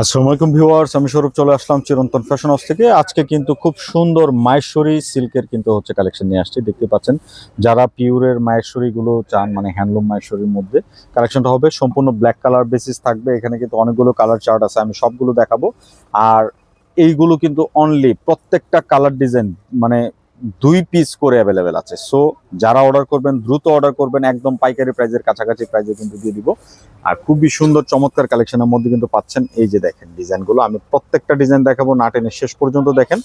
আসসালামু আলাইকুম ভিউয়ার্স, আমি স্বরূপ চলে আসলাম চিরন্তন ফ্যাশন হাউস থেকে। আজকে কিন্তু খুব সুন্দর মায়েশ্বরী সিল্কের কিন্তু হচ্ছে কালেকশন নিয়ে আসছি, দেখতে পাচ্ছেন। যারা পিওরের মায়েশ্বরী গুলো চান মানে হ্যান্ডলুম মায়েশ্বরীর মধ্যে কালেকশনটা হবে। সম্পূর্ণ ব্ল্যাক কালার বেসিস থাকবে। এখানে কিন্তু অনেকগুলো কালার চার্ট আছে, আমি সবগুলো দেখাবো। আর এইগুলো কিন্তু অনলি প্রত্যেকটা কালার ডিজাইন মানে দুই পিস করে অ্যাভেলেবেল আছে। সো যারা অর্ডার করবেন, দ্রুত অর্ডার করবেন, একদম পাইকারি প্রাইজের কাছাকাছি প্রাইজে কিন্তু দিয়ে দিব। আর খুবই সুন্দর, চমৎকার কালেকশনের মধ্যে কিন্তু পাচ্ছেন এই যে দেখেন ডিজাইনগুলো। আমি প্রত্যেকটা ডিজাইন দেখাবো, না টেনে শেষ পর্যন্ত দেখেন।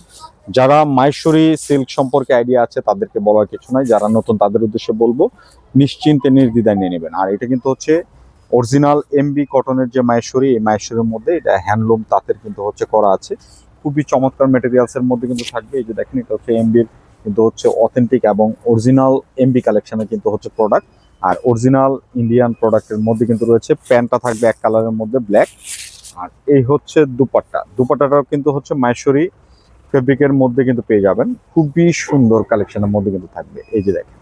যারা মাইশ্বরী সিল্ক সম্পর্কে আইডিয়া আছে, তাদেরকে বলার কিছু নাই। যারা নতুন, তাদের উদ্দেশ্যে বলব, নিশ্চিন্তে নির্দ্বিধায় নিয়ে নেবেন। আর এটা কিন্তু হচ্ছে অরিজিনাল এমবি কটনের যে মাইশ্বরী এই মাইশ্বরীর মধ্যে এটা হ্যান্ডলুম তাঁতের কিন্তু হচ্ছে করা আছে। খুবই চমৎকার মেটেরিয়ালস এর মধ্যে কিন্তু থাকবে। এই যে দেখেন, এটা হচ্ছে এমবির কিন্তু হচ্ছে অথেন্টিক এবং অরিজিনাল এমবি কালেকশনের কিন্তু হচ্ছে প্রোডাক্ট আর অরিজিনাল ইন্ডিয়ান প্রোডাক্টের মধ্যে কিন্তু রয়েছে, প্যান্টটা থাকবে এক কালারের মধ্যে ব্ল্যাক আর এই হচ্ছে দুপাট্টা। দুপাট্টাটাও কিন্তু হচ্ছে মাইশরি ফেব্রিকের মধ্যে কিন্তু পেয়ে যাবেন। খুবই সুন্দর কালেকশনের মধ্যে কিন্তু থাকবে। এই যে দেখেন,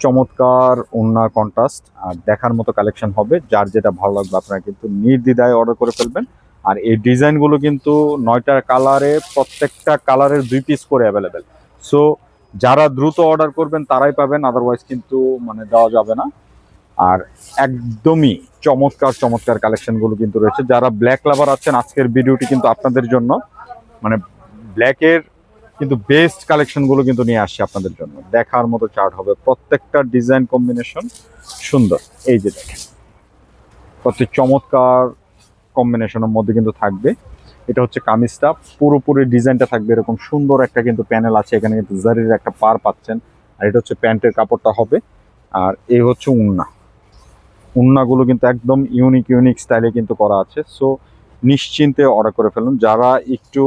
চমৎকার ওন্না কন্ট্রাস্ট আর দেখার মতো কালেকশন হবে, যার যেটা ভালো লাগবে আপনারা কিন্তু নির্দ্বিধায় অর্ডার করে ফেলবেন। আর এই ডিজাইনগুলো কিন্তু নয়টা কালারে প্রত্যেকটা কালারের দুই পিস করে অ্যাভেলেবেল সো যারা দ্রুত অর্ডার করবেন, তারাই পাবেন আদারওয়াইজ কিন্তু মানে দেওয়া যাবে না। আর একদমই চমৎকার চমৎকার কালেকশনগুলো কিন্তু রয়েছে। যারা ব্ল্যাক লাভার আছেন, আজকের ভিডিওটি কিন্তু আপনাদের জন্য মানে ব্ল্যাকের কিন্তু বেস্ট কালেকশনগুলো কিন্তু নিয়ে আসছি আপনাদের জন্য। দেখার মতো চার্ট হবে। প্রত্যেকটা ডিজাইন কম্বিনেশন সুন্দর। এই যে দেখেন প্রত্যেক চমৎকার কম্বিনেশনের মধ্যে কিন্তু থাকবে। এটা হচ্ছে কামিজটা। পুরোপুরি ডিজাইনটা থাকবে এরকম সুন্দর একটা কিন্তু প্যানেল আছে। এখানে কিন্তু জারির একটা পার পাচ্ছেন। আর এটা হচ্ছে প্যান্টের কাপড়টা হবে। আর এই হচ্ছে উন্না। উন্নাগুলো কিন্তু একদম ইউনিক ইউনিক স্টাইলে কিন্তু করা আছে। সো নিশ্চিন্তে অর্ডার করে ফেলুন। যারা একটু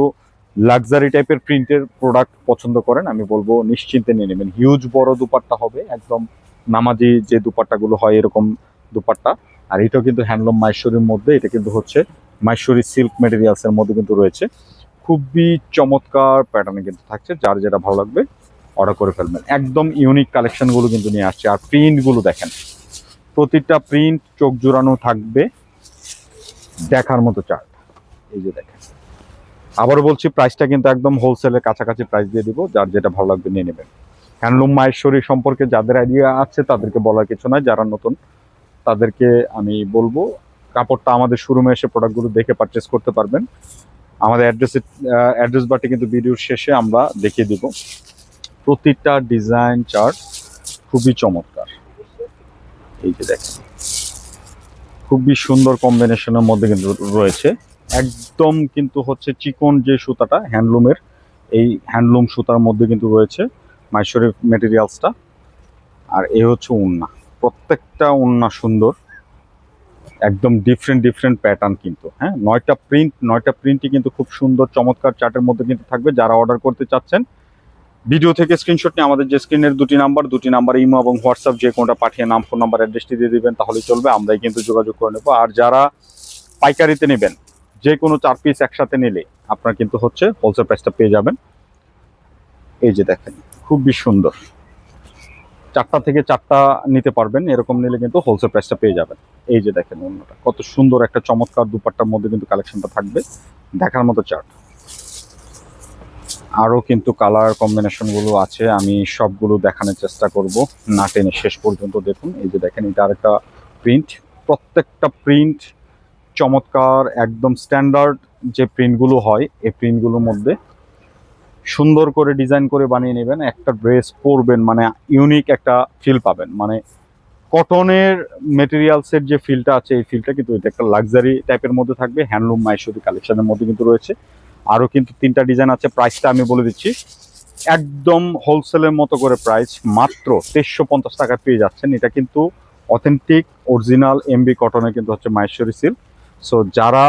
লাক্সারি টাইপের প্রিন্টের প্রোডাক্ট পছন্দ করেন, আমি বলব নিশ্চিন্তে নিয়ে নেবেন। হিউজ বড় দুপাট্টা হবে। একদম নামাজি যে দুপাট্টাগুলো হয় এরকম দুপাট্টা। আর এটাও কিন্তু হ্যান্ডলুম মাইশ্বরীর মধ্যে। এটা কিন্তু হচ্ছে মাইশ্বরী সিল্ক মেটেরিয়ালস এর মধ্যে কিন্তু রয়েছে। খুবই চমৎকার প্যাটার্নে কিন্তু থাকছে, যার যেটা ভালো লাগবে অর্ডার করে ফেলবেন। একদম ইউনিক কালেকশনগুলো কিন্তু নিয়ে আসছে। আর প্রিন্টগুলো দেখেন, প্রতিটা প্রিন্ট চোখ জোড়ানো থাকবে দেখার মতো চার্ট এই যে দেখেন। আবারও বলছি প্রাইসটা কিন্তু একদম হোলসেলের কাছাকাছি প্রাইস দিয়ে দিব, যার যেটা ভালো লাগবে নিয়ে নেবেন। হ্যান্ডলুম মাহেশ্বরী সম্পর্কে যাদের আইডিয়া আছে, তাদেরকে বলার কিছু নয় যারা নতুন, তাদেরকে আমি বলব কাপড়টা আমাদের শোরুমে এসে প্রোডাক্টগুলো দেখে পারচেস করতে পারবেন। আমাদের অ্যাড্রেসে অ্যাড্রেস বারটি কিন্তু ভিডিওর শেষে আমরা দেখিয়ে দিব। প্রতিটা ডিজাইন চার্ট খুবই চমৎকার। এই যে দেখেন, খুবই সুন্দর কম্বিনেশনের মধ্যে কিন্তু রয়েছে। একদম কিন্তু হচ্ছে চিকন যে সুতাটা হ্যান্ডলুমের এই হ্যান্ডলুম সুতার মধ্যে কিন্তু রয়েছে মাইশরের মেটেরিয়ালসটা আর এ হচ্ছে উন্না। প্রত্যেকটা উন্না সুন্দর। একদম ডিফারেন্ট ডিফারেন্ট প্যাটার্ন কিন্তু হ্যাঁ? নয়টা প্রিন্ট নয়টা প্রিন্টই কিন্তু খুব সুন্দর, চমৎকার চার্টের মধ্যে কিন্তু থাকবে। যারা অর্ডার করতে চাচ্ছেন ভিডিও থেকে স্ক্রিনশট নিয়ে আমাদের যে স্ক্রিনের দুটি নাম্বার দুটি নাম্বার ইমো এবং হোয়াটসঅ্যাপ যে কোনোটা পাঠিয়ে নাম ফোন নাম্বার অ্যাড্রেসটি দিয়ে দিবেন, তাহলেই চলবে। আমরাই কিন্তু যোগাযোগ করে নেব। আর যারা পাইকারিতে নেবেন, যে কোনো চার পিস একসাথে নিলে আপনার কিন্তু হচ্ছে হোলসেল প্রাইসটা পেয়ে যাবেন। এই যে দেখেন, খুবই সুন্দর। চারটা থেকে চারটা নিতে পারবেন, এরকম নিলে কিন্তু হোলসেল প্রাইসটা পেয়ে যাবেন। এই যে দেখেন অন্যটা, কত সুন্দর একটা চমৎকার দুপাট্টার মধ্যে কিন্তু কালেকশনটা থাকবে, দেখার মতো চার্ট আরও কিন্তু কালার কম্বিনেশনগুলো আছে, আমি সবগুলো দেখানোর চেষ্টা করব, না টেনে শেষ পর্যন্ত দেখুন। এই যে দেখেন, এটা আরেকটা প্রিন্ট প্রত্যেকটা প্রিন্ট চমৎকার, একদম স্ট্যান্ডার্ড যে প্রিন্টগুলো হয়, এই প্রিন্টগুলোর মধ্যে সুন্দর করে ডিজাইন করে বানিয়ে নেবেন, একটা ড্রেস পরবেন মানে ইউনিক একটা ফিল পাবেন। মানে কটনের মেটেরিয়ালসের যে ফিলটা আছে, এই ফিলটা কিন্তু এটা একটা লাক্সারি টাইপের মধ্যে থাকবে হ্যান্ডলুম মাইশরি কালেকশনের মধ্যে কিন্তু রয়েছে। আরও কিন্তু তিনটা ডিজাইন আছে প্রাইসটা আমি বলে দিচ্ছি। একদম হোলসেলের মতো করে প্রাইস মাত্র তেইশশো পঞ্চাশ টাকা পেয়ে যাচ্ছেন। এটা কিন্তু অথেন্টিক অরিজিনাল এমবি কটনের কিন্তু হচ্ছে মাহেশ্বরী সিল্ক সো যারা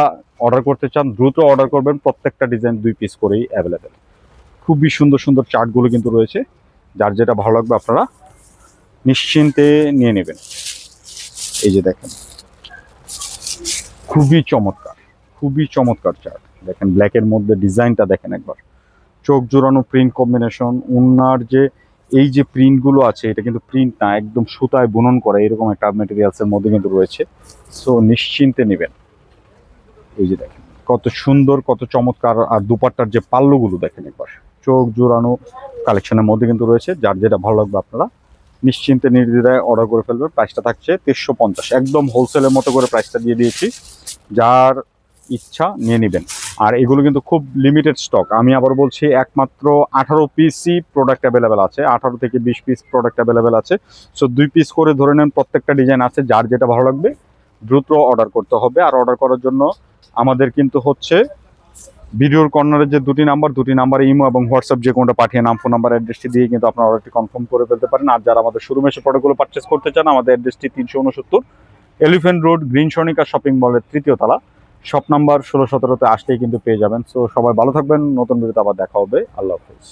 অর্ডার করতে চান, দ্রুত অর্ডার করবেন, প্রত্যেকটা ডিজাইন দুই পিস করেই অ্যাভেলেবেল খুবই সুন্দর সুন্দর চার্টগুলো কিন্তু রয়েছে। যার যেটা ভালো লাগবে আপনারা নিশ্চিন্তে নিয়ে নেবেন। এই যে দেখেন, খুবই চমৎকার খুবই চমৎকার চার্ট দেখেন ব্ল্যাকের মধ্যে ডিজাইনটা দেখেন একবার। চোখ জোড়ানো প্রিন্ট কম্বিনেশন উন্নার যে, এই যে প্রিন্টগুলো আছে, এটা কিন্তু প্রিন্ট না, একদম সুতায় বুনন করা, এরকম একটা মেটেরিয়ালসের মধ্যে কিন্তু রয়েছে। সো নিশ্চিন্তে নেবেন। এই যে দেখেন, কত সুন্দর, কত চমৎকার, আর দুপাট্টার যে পাল্লুগুলো দেখেন একবার। চোখ জোড়ানো কালেকশনের মধ্যে কিন্তু রয়েছে, যার যেটা ভালো লাগবে আপনারা নিশ্চিন্তে নির্দ্বিধায় অর্ডার করে ফেলবেন। প্রাইসটা থাকছে তেইশশো পঞ্চাশ। একদম হোলসেলের মতো করে প্রাইসটা দিয়ে দিয়েছি। যার ইচ্ছা নিয়ে নেবেন। আর এগুলো কিন্তু খুব লিমিটেড স্টক আমি আবার বলছি, একমাত্র আঠারো পিসই প্রোডাক্ট অ্যাভেলেবেল আছে। আঠারো থেকে বিশ পিস প্রোডাক্ট অ্যাভেলেবেল আছে। সো দুই পিস করে ধরে নেন, প্রত্যেকটা ডিজাইন আছে। যার যেটা ভালো লাগবে, দ্রুত অর্ডার করতে হবে। আর অর্ডার করার জন্য আমাদের কিন্তু হচ্ছে ভিডিওর কর্নারের যে দুটি নাম্বার দুটি নাম্বার ইমো এবং হোয়াটসঅ্যাপ যে কোনোটা পাঠিয়ে নাম ফোন নাম্বার অ্যাড্রেসটি দিয়ে কিন্তু আপনারা অর্ডারটি কনফার্ম করে ফেলতে পারেন। আর যারা আমাদের শুরু এসে প্রোডাক্টগুলো পারচেস করতে চান, আমাদের অ্যাড্রেসটি তিনশো উনসত্তর Elephant Road Green Sonika shopping মলের তৃতীয় তলা। শপ নাম্বার ষোলো সতেরোতে আসতেই কিন্তু পেয়ে যাবেন। সো সবাই ভালো থাকবেন। নতুন ভিডিওতে আবার দেখা হবে। আল্লাহ হাফিজ।